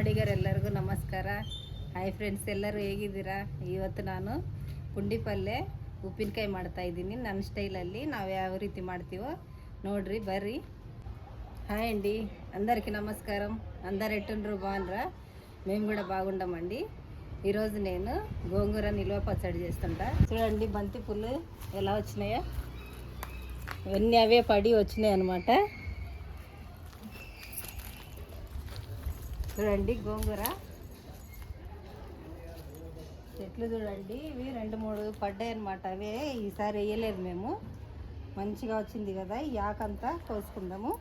ಕನ್ನಡಿಗರೆಲ್ಲರಿಗೂ ಎಲ್ಲರಿಗೂ ನಮಸ್ಕಾರ hi friends ಎಲ್ಲರೂ ಹೇಗಿದ್ದೀರಾ ಇವತ್ತು ನಾನು ಪುಂಡಿ ಪಲ್ಯ ಉಪ್ಪಿನಕಾಯಿ ಮಾಡ್ತಾಯಿದ್ದೀನಿ ನನ್ನ ಸ್ಟೈಲಲ್ಲಿ ನಾವು ಯಾವ ರೀತಿ ಮಾಡ್ತೀವೋ ನೋಡ್ರಿ ಬರ್ರಿ. హాయ్ అండి అందరికీ నమస్కారం. అందరు ఎట్టుండ్రు? బాగుండ్రా? మేము కూడా బాగుండమండి. ఈరోజు నేను గోంగూర నిల్వ పచ్చడి చేస్తుంటా. చూడండి బంతి పుల్లు ఎలా వచ్చినాయో. ఇవన్నీ అవే పడి వచ్చినాయి అనమాట చూడండి గోంగూర. చెట్లు చూడండి ఇవి రెండు మూడు పడ్డాయి అనమాట అవే ఈసారి వేయలేదు మేము. మంచిగా వచ్చింది కదా ఈ ఆకంతా కోసుకుందాము.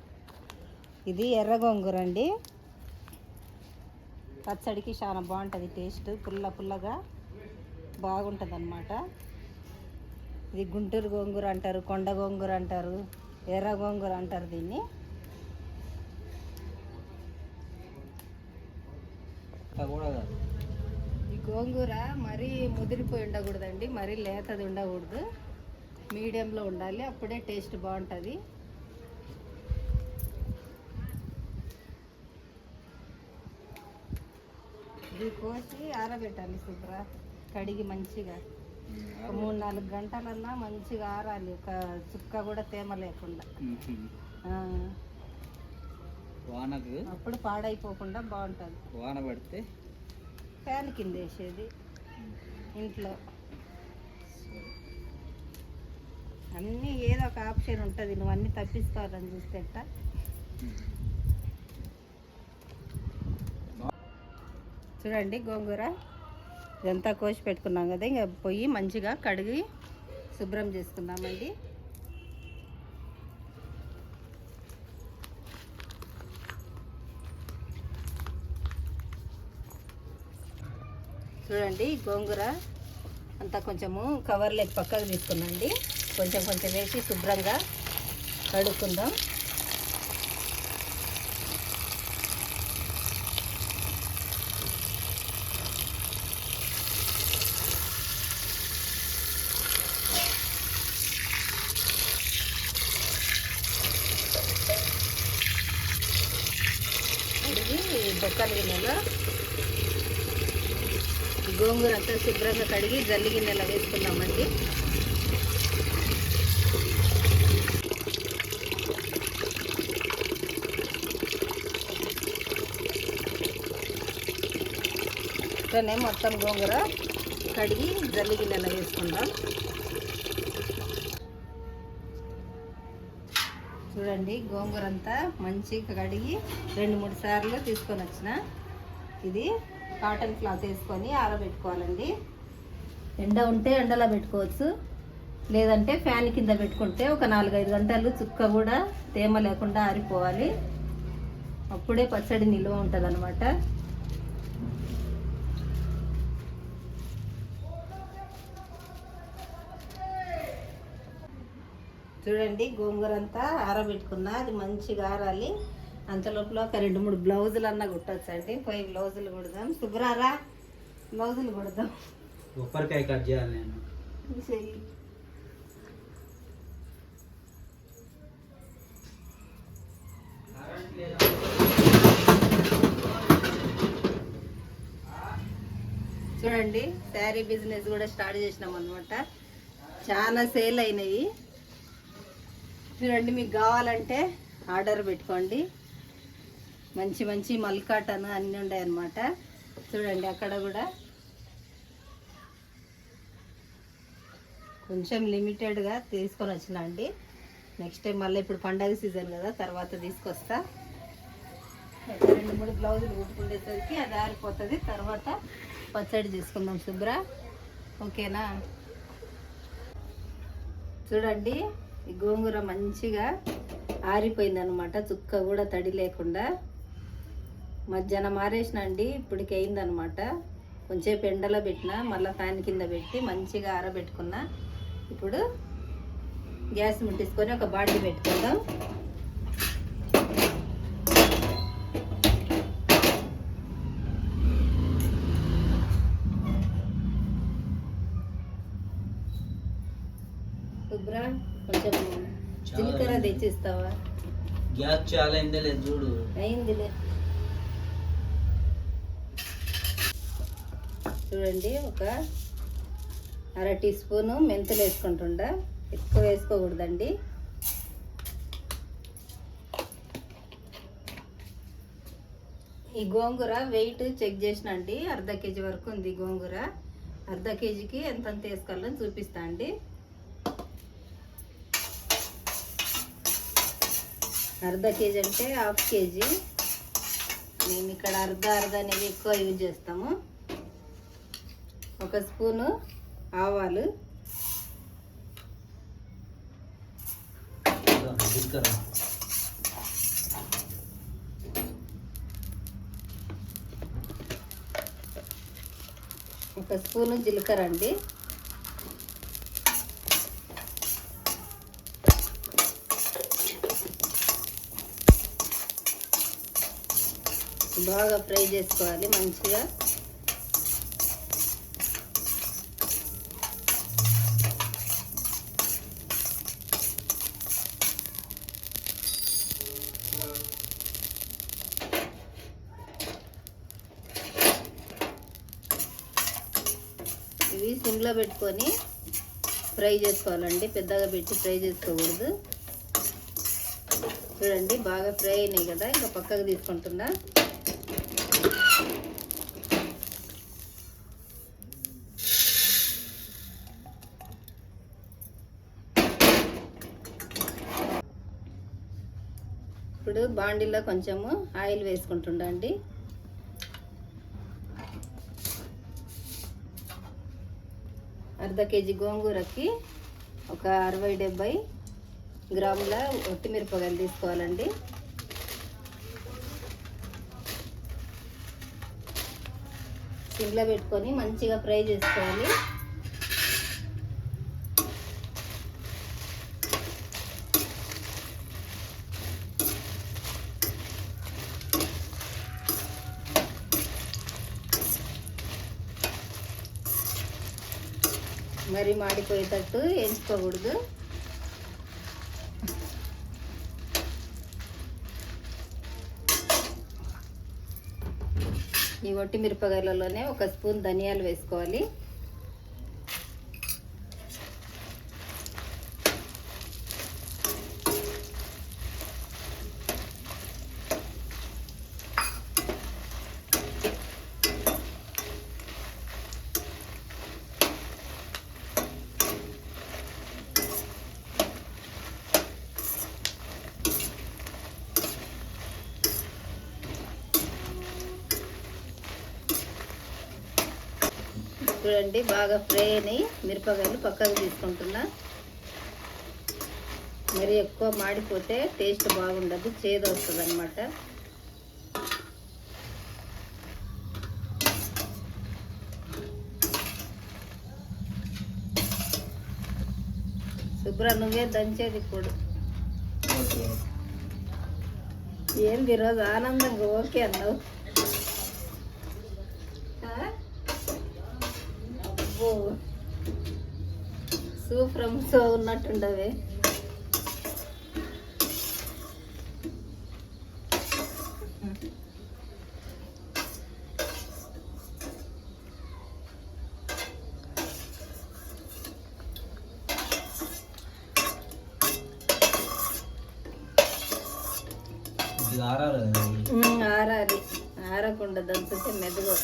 ఇది ఎర్ర గోంగూర అండి. పచ్చడికి చాలా బాగుంటుంది టేస్ట్ పుల్ల పుల్లగా బాగుంటుంది అనమాట ఇది గుంటూరు గోంగూర అంటారు కొండ గోంగూర అంటారు ఎర్ర గోంగూర అంటారు దీన్ని కూడా కాదు ఈ గోంగూర మరీ ముదిరిపోయి ఉండకూడదండి మరీ లేతది ఉండకూడదు. మీడియంలో ఉండాలి అప్పుడే టేస్ట్ బాగుంటుంది. ఇది కోసి ఆరబెట్టాలి శుభ్ర కడిగి మంచిగా. ఒక మూడు నాలుగు గంటలన్నా మంచిగా ఆరాలి ఒక చుక్క కూడా తేమ లేకుండా. వానకు అప్పుడు పాడైపోకుండా బాగుంటుంది. వాన పడితే ఫ్యాన్ కింద వేసేది. ఇంట్లో. అన్నీ ఏదో ఒక ఆప్షన్ ఉంటుంది. నువ్వు అన్నీ తప్పించుకోవాలని చూస్తే చూడండి గోంగూర. ఇదంతా కోసి పెట్టుకున్నాం కదా. ఇంకా పొయ్యి మంచిగా కడిగి శుభ్రం చేసుకుందామండి. చూడండి గోంగూర అంతా కొంచెము కవర్లోకి పక్కకు తీసుకున్నాండి. కొంచెం కొంచెం వేసి శుభ్రంగా కడుక్కుందాం కడిగి బొక్కల గిన్నెలో ఈ గోంగూర అంతా శుభ్రంగా కడిగి జల్లి గిన్నెలో వేసుకుందామండి. ఇట్లనే మొత్తం గోంగూర కడిగి జల్లి గిన్నెలో వేసుకుందాం. చూడండి గోంగూర అంతా మంచిగా కడిగి రెండు మూడు సార్లు తీసుకొని వచ్చిన ఇది. కాటన్ క్లాత్ వేసుకొని ఆరబెట్టుకోవాలండి. ఎండ ఉంటే ఎండలో పెట్టుకోవచ్చు. లేదంటే ఫ్యాన్ కింద పెట్టుకుంటే ఒక నాలుగైదు గంటలు చుక్క కూడా తేమ లేకుండా ఆరిపోవాలి. అప్పుడే పచ్చడి నిల్వ ఉంటుంది అనమాట చూడండి గోంగూర అంతా ఆరబెట్టుకున్నా అది మంచిగా ఆరాలి. అంత లోపల ఒక రెండు మూడు బ్లౌజులు అన్నా కుట్టచ్చు అండి పోయి బ్లౌజులు కుడదాం. శుభ్రారా? బ్లౌజులు కుడదాం. కొబ్బరికాయ కట్ చేయాలి నేను. చూడండి శారీ బిజినెస్ కూడా స్టార్ట్ చేసినాం అనమాట చాలా సేల్ అయినాయి. చూడండి మీకు కావాలంటే ఆర్డర్ పెట్టుకోండి. మంచి మంచి మల్కాటన్ అన్నీ ఉన్నాయి అన్నమాట చూడండి అక్కడ కూడా. కొంచెం లిమిటెడ్గా తీసుకొని వచ్చిన అండి. నెక్స్ట్ టైం మళ్ళీ ఇప్పుడు పండగ సీజన్ కదా తర్వాత తీసుకొస్తా. రెండు మూడు బ్లౌజులు కుట్టుకునేసరికి అది ఆరిపోతుంది. తర్వాత పచ్చడి చేసుకుందాం శుభ్ర. ఓకేనా? చూడండి ఈ గోంగూర మంచిగా ఆరిపోయిందనమాట చుక్క కూడా తడి లేకుండా. మధ్యాహ్నం ఆరేసిన అండి ఇప్పటికి అయిందనమాట. కొంచెంసేపు ఎండలో పెట్టిన మళ్ళీ ఫ్యాన్ కింద పెట్టి మంచిగా ఆరబెట్టుకున్నా. ఇప్పుడు గ్యాస్ ముట్టించుకొని ఒక బాటిల్ పెట్టుకుందాం. శుభ్ర కొంచెం జీలకర్ర తెచ్చిస్తావా? గ్యాస్ చాలా అయిందే లేదు చూడు. అయిందిలే. చూడండి ఒక అర టీ స్పూను మెంతులు వేసుకుంటుండ. ఎక్కువ వేసుకోకూడదండి. ఈ గోంగూర వెయిట్ చెక్ చేసిన అండి అర్ధ కేజీ వరకు ఉంది గోంగూర. అర్ధ కేజీకి ఎంతంత వేసుకోవాలని చూపిస్తా అండి. అర్ధ కేజీ అంటే హాఫ్ కేజీ. మేము ఇక్కడ అర్ధ అర్ధ అనేది ఎక్కువ యూజ్ చేస్తాము. ఒక స్పూను ఆవాలు. ఒక స్పూను జీలకర్ర అండి. బాగా ఫ్రై చేసుకోవాలి మంచిగా ఇవి సిమ్లో పెట్టుకొని ఫ్రై చేసుకోవాలండి. పెద్దగా పెట్టి ఫ్రై చేసుకోకూడదు. చూడండి బాగా ఫ్రై అయినాయి కదా. ఇంకా పక్కకు తీసుకుంటున్నా. ఇప్పుడు బాండీలో కొంచెము ఆయిల్ వేసుకుంటుండండి అర్ధ కేజీ గోంగూరకి ఒక అరవై డెబ్బై గ్రాముల ఒట్టిమిరపకాయలు తీసుకోవాలండి. సిమ్లో పెట్టుకొని మంచిగా ఫ్రై చేసుకోవాలి. మరి మాడిపోయేటట్టు వేయించుకోకూడదు. ఈ వట్టి మిరపకాయలలోనే ఒక స్పూన్ ధనియాలు వేసుకోవాలి. చూడండి బాగా ఫ్రై అయినాయి. మిరపకాయలు పక్కకు తీసుకుంటున్నా. మరి ఎక్కువ మాడిపోతే టేస్ట్ బాగుండదు చేదు వస్తుంది అనమాట శుభ్ర నువ్వే దంచేది ఇప్పుడు. ఏంది ఈరోజు ఆనందంగా ఓకే అన్నావు ఆ? అబ్బో సూపర్ సో ఉన్నట్టుండవే ఇది ఆరాలి కదా ఇది. ఉమ్, ఆరాలి ఆరకుండా దంచితే మెదగు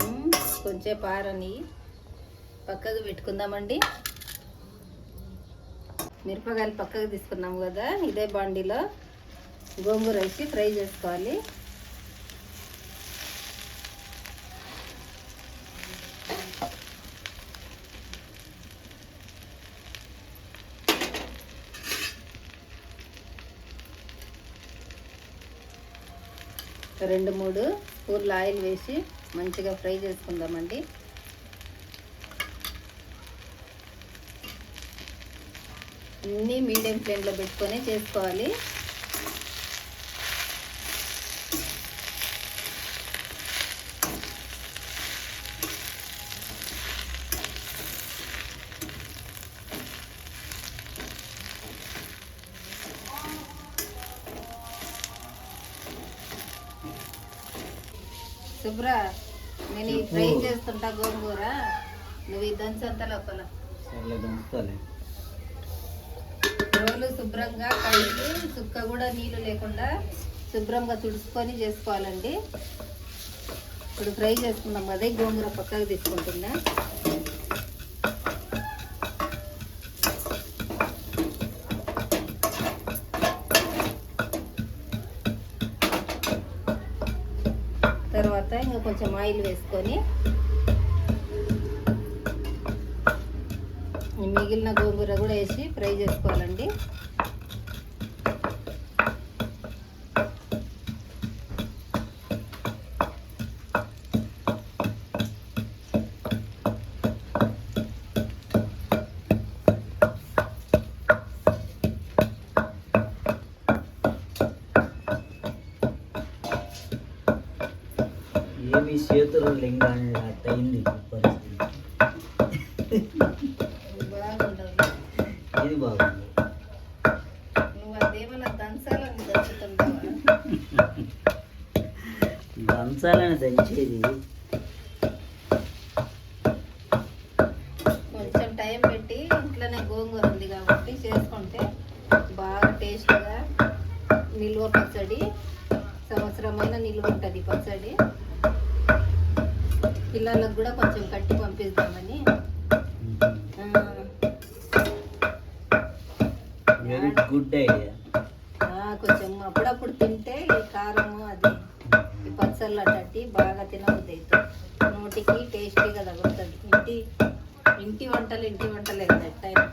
ఉమ్, పారని ఆరని పక్కకు పెట్టుకుందామండి. మిరపకాయలు పక్కకు తీసుకున్నాము కదా ఇదే బాండీలో గోంగూర వేసి ఫ్రై చేసుకోవాలి. రెండు మూడు స్పూన్లు ఆయిల్ వేసి మంచిగా ఫ్రై చేసుకుందామండి. అన్నీ మీడియం ఫ్లేమ్లో పెట్టుకొని చేసుకోవాలి. చేస్తుంటా గోంగూర. నువ్వు ఈ దంచంత లోపల. రోలు శుభ్రంగా కడిగి చుక్క కూడా నీళ్ళు లేకుండా శుభ్రంగా తుడుచుకొని చేసుకోవాలండి. ఇప్పుడు ఫ్రై చేసుకుందాం అదే గోంగూర పక్కకు తీసుకుంటున్నా తర్వాత ఇంకా కొంచెం ఆయిల్ వేసుకొని పగిలిన మిగిలిన గోంగూర కూడా వేసి ఫ్రై చేసుకోవాలండి. ఏమి చేతులు లింగాన్ని అట్టయింది పరిస్థితి బాగుంటుంది ఇది బాగుంది నువ్వు అదేమన్నా దంచాలని దంచుతుంటావా దంచాలని దంచేది కొంచెం ఇంటి ఇంటి వంటలు ఇంటి వంటలే కదా ఎట్టయినా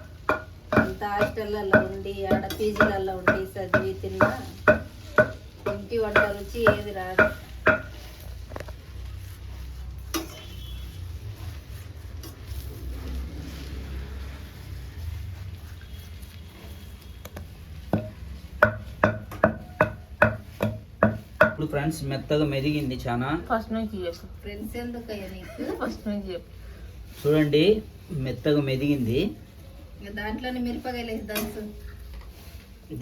అంత హాస్టళ్ళల్లో ఉండి ఆడ పీజీలలో ఉండి చదివి తిన్నా ఇంటి వంట రుచి ఏది రాదు. ఇప్పుడు ఫ్రెండ్స్ మెత్తగా మెదిగింది చాలా ఫస్ట్ నుంచి చెప్పు. ఫ్రెండ్స్ ఎందుకయ్యా నీకు? ఫస్ట్ నుంచి చెప్పు. చూడండి మెత్తగా మెదిగింది. ఇంకా దాంట్లోనే మిరపకాయలు వేసి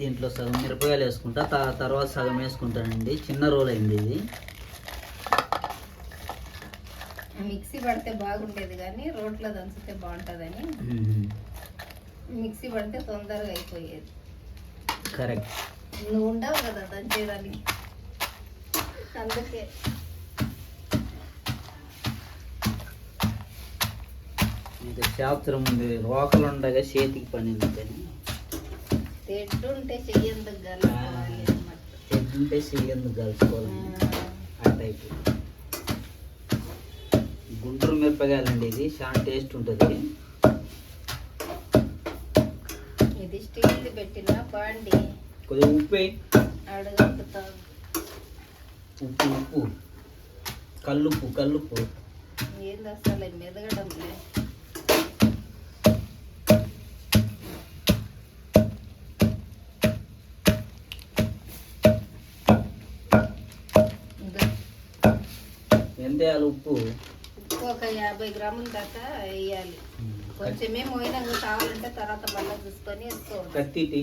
దీంట్లో సగం మిరపకాయలు వేసుకుంటా తర్వాత సగం వేసుకుంటానండి. చిన్న రోల్ అయింది ఇది. మిక్సీ పడితే బాగుండేది కానీ రోట్లో దంచితే బాగుంటుందని. మిక్సీ పడితే తొందరగా అయిపోయేది. కరెక్ట్. నువ్వు ఉండవు కదా దంచేదానికి. అందుకే. ఇది శాస్త్రం ఉంది. రోకలు ఉండగా చేతికి పని కానీ. తెడ్డు ఉంటే చెయ్యందుకు కలుపుకోవాలి చెయ్యందుకు కలుసుకోవాలి ఆ. టైప్ గుంటూరు మిరపకాయలండి ఇది. చాలా టేస్ట్ ఉంటుంది. ఇది స్టీల్ పెట్టిన బాండి. కొద్దిగా ఉప్పు వేయి. అడుగుతా ఉప్పు ఉప్పు. కల్లుప్పు కల్లుప్పు. ఏంది అసలు మెదగడం లే ఎంత వేయాలి ఉప్పు? ఉప్పు ఒక యాభై గ్రాముల దాకా వేయాలి. కొంచెమే మోయినాక కావాలంటే తర్వాత మళ్ళీ చూసుకొని వేసుకోవాలి. కత్తి తీ.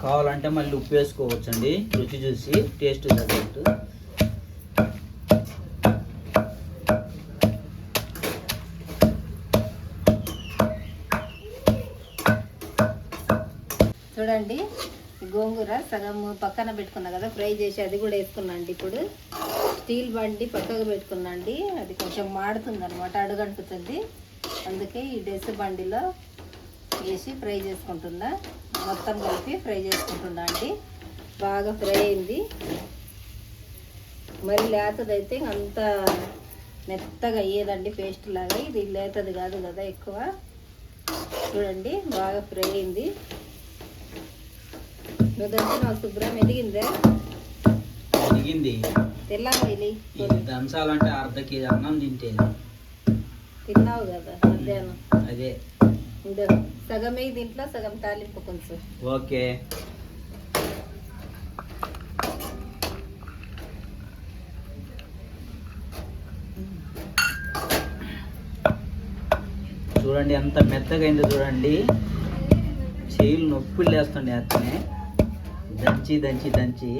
కావాలంటే మళ్ళీ ఉప్పు వేసుకోవచ్చండి. రుచి చూసి టేస్ట్ తగ్గట్టు. చూడండి. గోంగూర సగం పక్కన పెట్టుకున్నా కదా ఫ్రై చేసి అది కూడా వేసుకున్నా అండి ఇప్పుడు. స్టీల్ బండి పక్కకు పెట్టుకున్నా అండి. అది కొంచెం మాడుతుంది అనమాట అడుగంటుతుంది. అందుకే ఈ డెస్ బండిలో వేసి ఫ్రై చేసుకుంటున్నా. మొత్తం కలిపి ఫ్రై చేసుకుంటున్నా అండి. బాగా ఫ్రై అయింది. మరి లేతదైతే అంత మెత్తగా అయ్యేదండి పేస్ట్ లాగా. ఇది లేతది కాదు కదా ఎక్కువ. చూడండి బాగా ఫ్రై అయింది. నువ్వు నాకు శుభ్రం ఎదిగిందే? దిగింది తెల్లాలి దంచాలంటే అర్ధ కేజీ అన్నం తింటే తిన్నావు కదా మధ్యాహ్నం. అదే. సగమే దీంట్లో సగం తాలింపు కొంచెం. ఓకే. చూడండి ఎంత మెత్తగా అయిందో చూడండి. చేయిలు నొప్పులు లేస్తుండే అతనే. దంచి దంచి దంచి.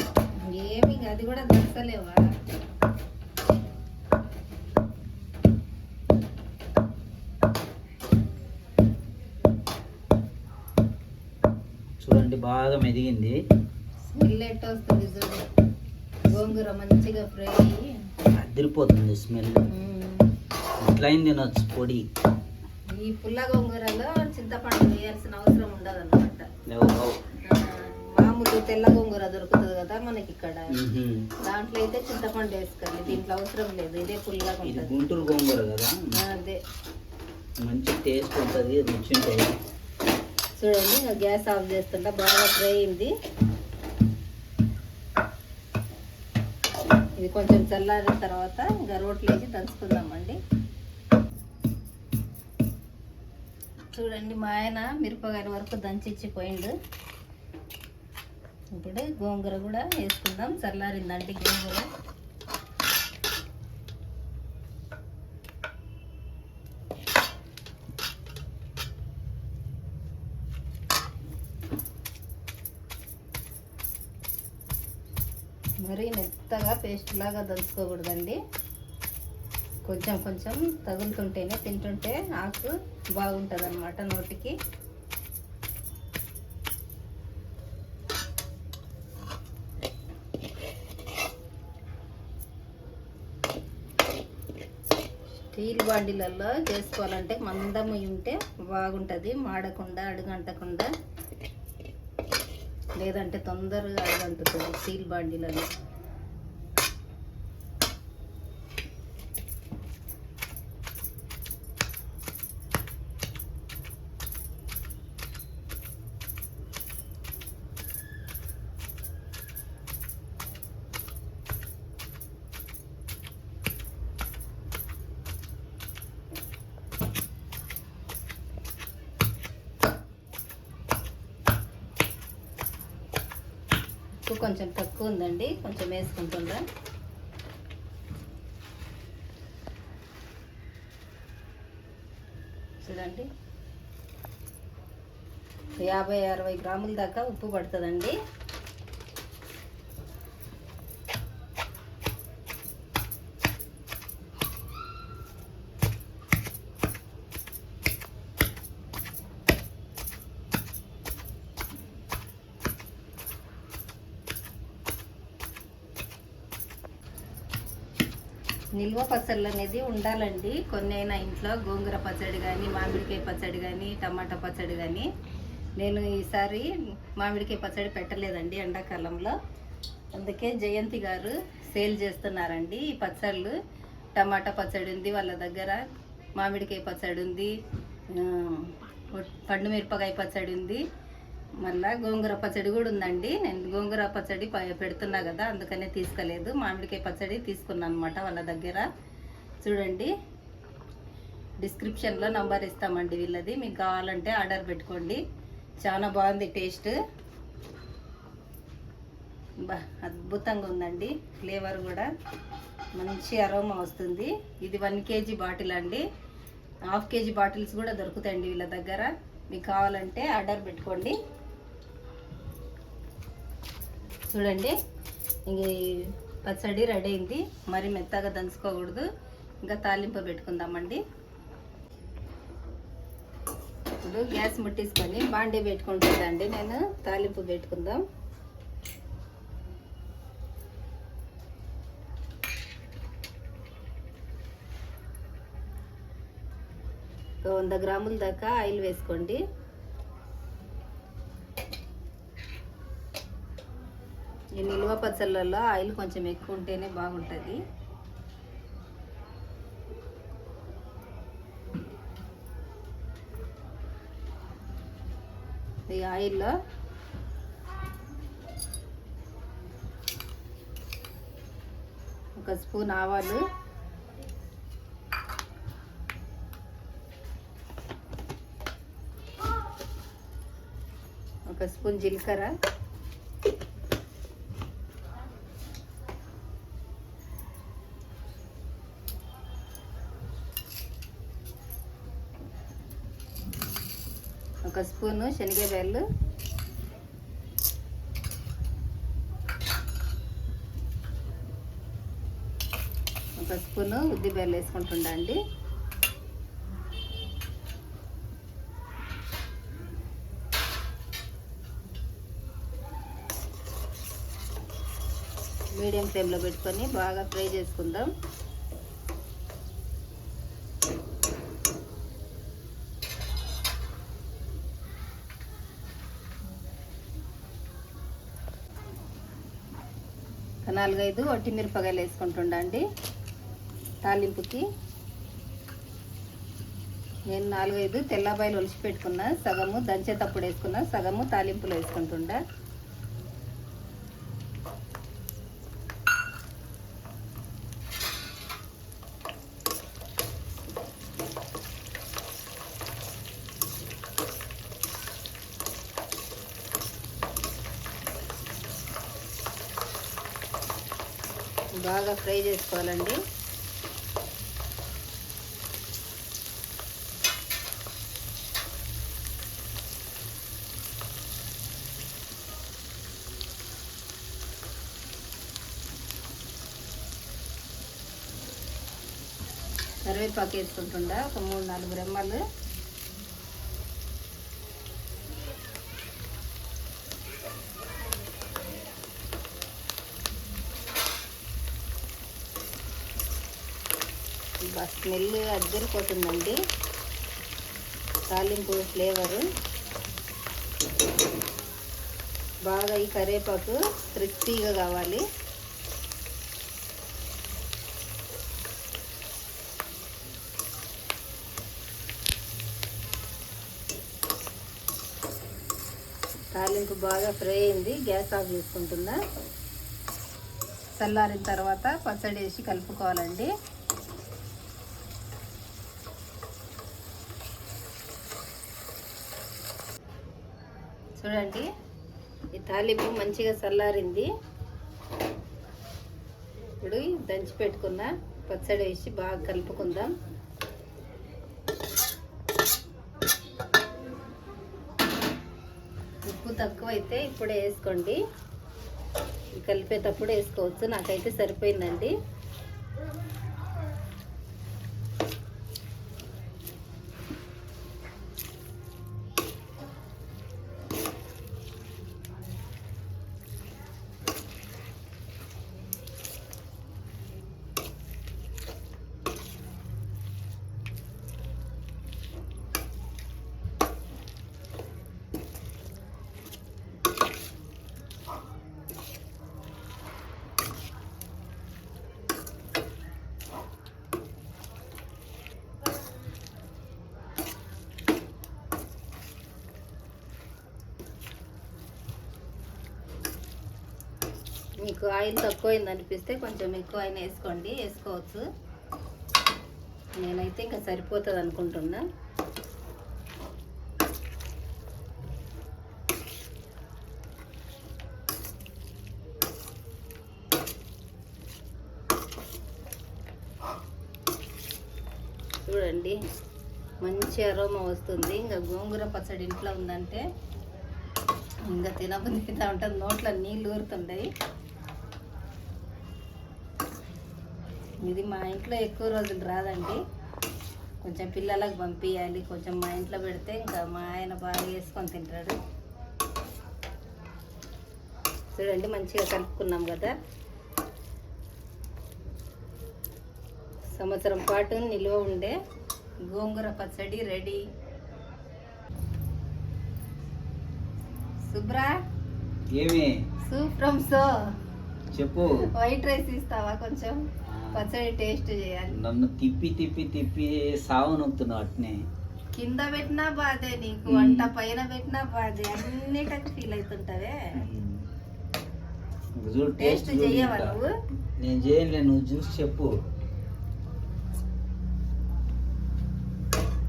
ఏమి అది కూడా దొరకలేవా చూడండి బాగా మెదిగింది. స్మెల్ ఎట్ట వస్తుంది చూడు. గోంగూర మంచిగా ఫ్రై అయ్యి. అదిరిపోతుంది స్మెల్. ఇట్లా అయింది తినొచ్చు పొడి. ఈ పుల్ల గోంగూరలో చింతపండు వేయాల్సిన అవసరం ఉండదు అనమాట మామూలు తెల్ల గోంగూర దొరుకుతుంది కదా మనకి ఇక్కడ. దాంట్లో అయితే చింతపండు వేసుకోవాలి దీంట్లో అవసరం లేదు ఇదే పుల్లగా ఉంటుంది. గుంటూరు గోంగూర కదా? అదే. మంచి టేస్ట్ ఉంటుంది రుచి ఉంటుంది చూడండి గ్యాస్ ఆఫ్ చేస్తుంటా బాగా ఫ్రై అయింది. ఇది కొంచెం చల్లారిన తర్వాత ఇంకా రోట్లు వేసి దంచుకుందామండి. చూడండి మా ఆయన మిరపకాయల వరకు దంచిచ్చి పోయిండు. ఇప్పుడు గోంగూర కూడా వేసుకుందాం. చల్లారిందండి గోంగూర. మరీ మెత్తగా పేస్ట్ లాగా దంచుకోకూడదండి. కొంచెం కొంచెం తగులుతుంటేనే తింటుంటే ఆకు బాగుంటుంది అన్నమాట నోటికి స్టీల్ బాండీలలో చేసుకోవాలంటే మందం ఉంటే బాగుంటుంది మాడకుండా అడుగంటకుండా. లేదంటే తొందరగా అడుగంటుతుంది స్టీల్ బాండీలలో ఉప్పు కొంచెం తక్కువ ఉందండి కొంచెం వేసుకుంటుందా చూడండి. యాభై అరవై గ్రాముల దాకా ఉప్పు పడుతుందండి. నిల్వ పచ్చళ్ళు అనేది ఉండాలండి. కొన్ని అయినా ఇంట్లో గోంగూర పచ్చడి కానీ మామిడికాయ పచ్చడి కానీ టమాటా పచ్చడి కానీ నేను ఈసారి మామిడికాయ పచ్చడి పెట్టలేదండి ఎండాకాలంలో. అందుకే జయంతి గారు సేల్ చేస్తున్నారండి ఈ పచ్చళ్ళు. టమాటా పచ్చడి ఉంది వాళ్ళ దగ్గర మామిడికాయ పచ్చడి ఉంది పండు మిరపకాయ పచ్చడి ఉంది. మళ్ళా గోంగూర పచ్చడి కూడా ఉందండి. నేను గోంగూర పచ్చడి పెడుతున్నా కదా అందుకనే తీసుకోలేదు. మామిడికాయ పచ్చడి తీసుకున్నాను అనమాట వాళ్ళ దగ్గర. చూడండి. డిస్క్రిప్షన్లో నంబర్ ఇస్తామండి వీళ్ళది. మీకు కావాలంటే ఆర్డర్ పెట్టుకోండి. చాలా బాగుంది టేస్ట్. బా అద్భుతంగా ఉందండి ఫ్లేవర్ కూడా. మంచి అరోమా వస్తుంది. ఇది వన్ కేజీ బాటిల్ అండి. హాఫ్ కేజీ బాటిల్స్ కూడా దొరుకుతాయండి వీళ్ళ దగ్గర. మీకు కావాలంటే ఆర్డర్ పెట్టుకోండి. చూడండి. ఇంక ఈ పచ్చడి రెడీ అయింది. మరి మెత్తగా దంచుకోకూడదు. ఇంకా తాలింపు పెట్టుకుందామండి. ఇప్పుడు గ్యాస్ ముట్టించుకొని బాండీ పెట్టుకుంటుందండి. నేను తాలింపు పెట్టుకుందాం. వంద గ్రాముల దాకా ఆయిల్ వేసుకోండి. ఈ నిల్వ పచ్చళ్ళల్లో ఆయిల్ కొంచెం ఎక్కువ ఉంటేనే బాగుంటుంది. ఈ ఆయిల్లో ఒక స్పూన్ ఆవాలు ఒక స్పూన్ జీలకర్ర ఒక స్పూను శనగబెల్లు ఒక స్పూను ఉద్దిబెల్లు వేసుకుంటుండా అండి. మీడియం ఫ్లేమ్లో పెట్టుకొని బాగా ఫ్రై చేసుకుందాం. నాలుగైదు ఒట్టి మిరపకాయలు వేసుకుంటుండండి తాలింపుకి. నేను నాలుగైదు తెల్లబాయలు ఒలిచి పెట్టుకున్నా సగము దంచేటప్పుడు వేసుకున్నా సగము తాలింపులో వేసుకుంటుండా. బాగా ఫ్రై చేసుకోవాలండి. కరివేపాకు వేసుకుంటుండ ఒక మూడు నాలుగు రెమ్మలు బా స్మెల్ అద్దరిపోతుందండి. తాలింపు ఫ్లేవరు. బాగా ఈ కరివేపాకు క్రిస్పీగా కావాలి. తాలింపు బాగా ఫ్రై అయింది. గ్యాస్ ఆఫ్ చేసుకుంటున్నా. చల్లారిన తర్వాత పచ్చడి వేసి కలుపుకోవాలండి. చూడండి. ఈ తాలింపు మంచిగా చల్లారింది. ఇప్పుడు దంచి పెట్టుకున్న పచ్చడి వేసి బాగా కలుపుకుందాం. ఉప్పు తక్కువ అయితే ఇప్పుడే వేసుకోండి. కలిపేటప్పుడు వేసుకోవచ్చు. నాకైతే సరిపోయిందండి. మీకు ఆయిల్ తక్కువైంది అనిపిస్తే కొంచెం ఎక్కువ అయినా వేసుకోండి వేసుకోవచ్చు. నేనైతే ఇంకా సరిపోతుంది అనుకుంటున్నా. చూడండి మంచి అరోమా వస్తుంది. ఇంకా గోంగూర పచ్చడి ఇంట్లో ఉందంటే ఇంకా తినబుద్ధి తింటా ఉంటుంది నోట్లో నీళ్ళు ఊరుతుంటాయి. ఇది మా ఇంట్లో ఎక్కువ రోజులు రాదండి. కొంచెం పిల్లలకు పంపించాలి కొంచెం మా ఇంట్లో పెడితే ఇంకా మా ఆయన బాగా వేసుకొని తింటాడు. చూడండి మంచిగా కలుపుకున్నాం కదా. సంవత్సరం పాటు నిల్వ ఉండే గోంగూర పచ్చడి రెడీ. శుభ్రా? ఏమి? Soup from so. చెప్పు. వైట్ రైస్ ఇస్తావా కొంచెం? పచ్చడి టేస్ట్ చేయాలి. నన్ను తిప్పి తిప్పి తిప్పి సావు నొక్కుతున్నావు అట్నే. కింద పెట్టినా బాధే నీకు. వంట పైన పెట్టినా బాధే అన్నిటికి ఫీల్ అవుతుంటావే చూడు టేస్ట్ ఇంకా. నువ్వు? నేను చేయలే నువ్వు చూసి చెప్పు.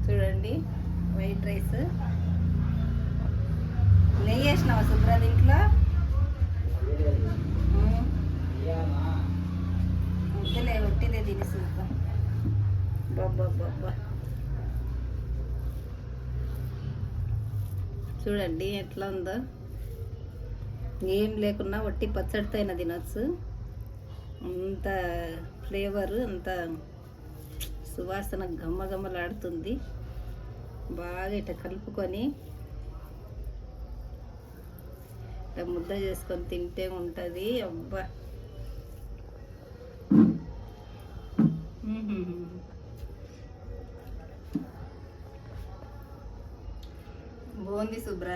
చూడండి వైట్ రైస్. నెయ్యి వేసినావా శుభ్ర దీంట్లో. వద్దులే ఒట్టిదే తిని చూద్దాం బాబా బాబా చూడండి ఎట్లా ఉందో. ఏం లేకున్నా వట్టి పచ్చడితో అయినా తినచ్చు. అంత ఫ్లేవర్ అంత సువాసన గమ్మగమ్మలాడుతుంది బాగా ఇట్లా కలుపుకొని ఇట్లా ముద్ద చేసుకొని తింటే ఉంటుంది. అబ్బా! బాగుంది శుభ్ర.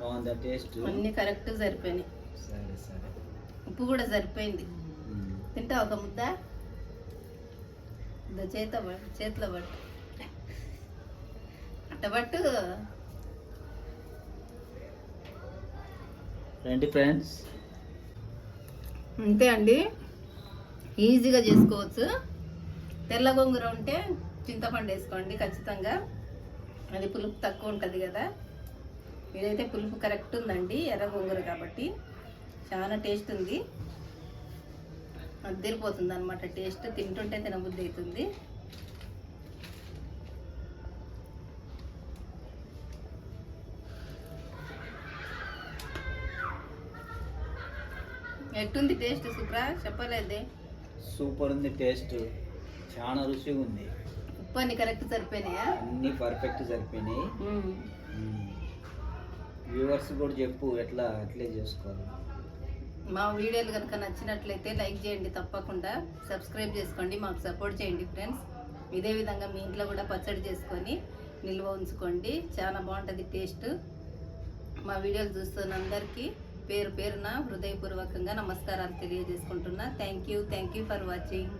బాగుందా టేస్ట్? అన్ని కరెక్ట్ సరిపోయినాయి. సరే సరే. ఉప్పు కూడా సరిపోయింది. తింటావు ఒక ముద్ద? చేత చేతిలో పట్టు. అట్ట పట్టు. రండి ఫ్రెండ్స్. అంతే అండి. ఈజీగా చేసుకోవచ్చు. తెల్ల గోంగూర ఉంటే చింతపండు వేసుకోండి ఖచ్చితంగా. అది పులుపు తక్కువ ఉంటుంది కదా. ఇదైతే పులుపు కరెక్ట్ ఉందండి ఎర్ర గోంగూర కాబట్టి. చాలా టేస్ట్ ఉంది. అద్దరిపోతుంది అనమాట టేస్ట్ తింటుంటే తినబుద్ధి అవుతుంది. ఎట్టుంది టేస్ట్ సుప్రా? చెప్పలేదే. సూపర్ ఉంది టేస్ట్ చాలా రుచిగా ఉంది. అన్ని కరెక్ట్ సరిపోయినాయా? అన్నీ పర్ఫెక్ట్ సరిపోయినాయి. వ్యూవర్స్ కూడా చెప్పు ఎట్లా అట్లే చేసుకోవాలి. మా వీడియోలు కనుక నచ్చినట్లయితే లైక్ చేయండి తప్పకుండా. సబ్స్క్రైబ్ చేసుకోండి మాకు సపోర్ట్ చేయండి ఫ్రెండ్స్. ఇదే విధంగా మీ ఇంట్లో కూడా పచ్చడి చేసుకొని నిల్వ ఉంచుకోండి. చాలా బాగుంటుంది టేస్ట్. మా వీడియోలు చూస్తున్న అందరికీ పేరు పేరున హృదయపూర్వకంగా నమస్కారాలు తెలియజేసుకుంటున్నా. Thank you thank you for watching